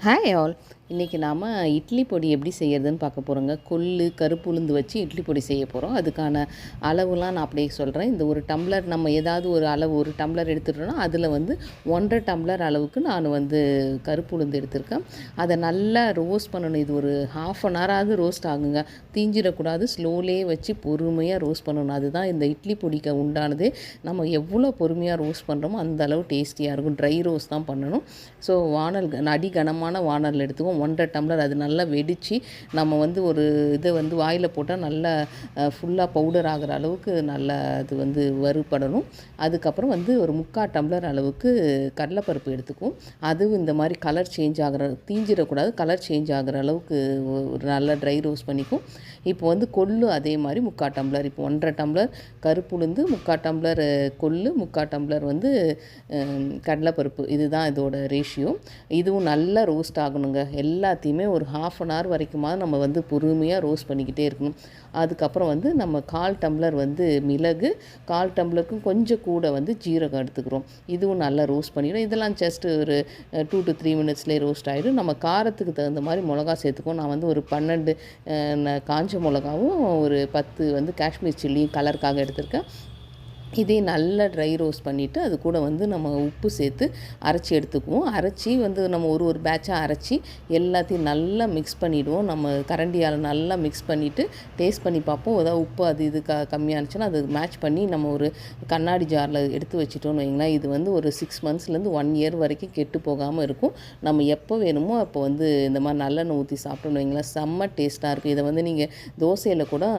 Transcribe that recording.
Hi all, இன்றைக்கி நாம் இட்லி பொடி எப்படி செய்கிறதுன்னு பார்க்க போகிறோங்க கொள்ளு கருப்பு உளுந்து வச்சு இட்லி பொடி செய்ய போகிறோம் அதுக்கான அளவுலாம் நான் அப்படியே சொல்கிறேன் இந்த ஒரு டம்ளர் நம்ம ஏதாவது ஒரு அளவு ஒரு டம்ளர் எடுத்துட்டோம்னா அதில் வந்து ஒன்றரை டம்ளர் அளவுக்கு நான் வந்து கருப்பு உளுந்து எடுத்திருக்கேன். அதை நல்லா ரோஸ்ட் பண்ணணும். இது ஒரு ஹாஃப் அன் ஹவராவது ரோஸ்ட் ஆகுங்க. தீஞ்சிடக்கூடாது. ஸ்லோலே வச்சு பொறுமையாக ரோஸ்ட் பண்ணணும். அதுதான் இந்த இட்லி பொடிக்கு உண்டானது. நம்ம எவ்வளோ பொறுமையாக ரோஸ்ட் பண்ணுறோமோ அந்த அளவு டேஸ்டியாக இருக்கும். ட்ரை ரோஸ்ட் தான் பண்ணணும். ஸோ வானல் அடி கனமான வானல் எடுத்துக்குவோம். ஒன்றரை டம்ளர் அது நல்லா வெடித்து நம்ம வந்து ஒரு இதை வந்து வாயில் போட்டால் நல்லா ஃபுல்லாக பவுடர் ஆகிற அளவுக்கு நல்லா அது வந்து வறுபடணும். அதுக்கப்புறம் வந்து ஒரு முக்கால் டம்ளர் அளவுக்கு கடலைப்பருப்பு எடுத்துக்கும் அதுவும் இந்த மாதிரி கலர் சேஞ்ச் ஆகிற தீஞ்சிடக்கூடாது. கலர் சேஞ்ச் ஆகிற அளவுக்கு ஒரு நல்லா ட்ரை ரோஸ்ட் பண்ணிக்கும் இப்போ வந்து கொள்ளு அதே மாதிரி முக்கால் டம்ளர். இப்போ ஒன்றரை டம்ளர் கருப்பு உளுந்து முக்கால் டம்ளர் கொள்ளு முக்கால் டம்ளர் வந்து கடலைப்பருப்பு. இதுதான் இதோட ரேஷியோ இதுவும் நல்லா ரோஸ்ட் ஆகணுங்க. எல்லாத்தையுமே ஒரு ஹாஃப் அன் ஹவர் வரைக்குமாவது நம்ம வந்து பொறுமையாக ரோஸ்ட் பண்ணிக்கிட்டே இருக்கணும். அதுக்கப்புறம் வந்து நம்ம கால் டம்ளர் வந்து மிளகு கால் டம்ளருக்கும் கொஞ்சம் கூட வந்து ஜீரகம் எடுத்துக்கிறோம். இதுவும் நல்லா ரோஸ்ட் பண்ணிடும். இதெல்லாம் ஜஸ்ட் ஒரு டூ டு த்ரீ மினிட்ஸ்லேயே ரோஸ்ட் ஆகிடும் நம்ம காரத்துக்கு தகுந்த மாதிரி மிளகா சேர்த்துக்குவோம். நான் வந்து ஒரு பன்னெண்டு காஞ்ச மிளகாவும் ஒரு பத்து வந்து காஷ்மீர் சில்லியும் கலருக்காக எடுத்திருக்கேன். இதே நல்லா ட்ரை ரோஸ்ட் பண்ணிவிட்டு அது கூட வந்து நம்ம உப்பு சேர்த்து அரைச்சி எடுத்துக்குவோம். அரைச்சி வந்து நம்ம ஒரு ஒரு பேட்சாக அரைச்சி எல்லாத்தையும் நல்லா மிக்ஸ் பண்ணிவிடுவோம் நம்ம கரண்டியால் நல்லா மிக்ஸ் பண்ணிவிட்டு டேஸ்ட் பண்ணி பார்ப்போம். ஏதாவது உப்பு அது இது க கம்மியானுச்சுன்னா அது மேட்ச் பண்ணி நம்ம ஒரு கண்ணாடி ஜாரில் எடுத்து வச்சிட்டோம்னு வைங்களேன் இது வந்து ஒரு சிக்ஸ் மந்த்ஸ்லேருந்து ஒன் இயர் வரைக்கும் கெட்டு போகாமல் இருக்கும். நம்ம எப்போ வேணுமோ அப்போ வந்து இந்த மாதிரி நல்லெண்ணெய் ஊற்றி சாப்பிட்டோம்னு வைங்களேன் செம்ம டேஸ்ட்டாக இருக்கும். இதை வந்து நீங்கள் தோசையில் கூட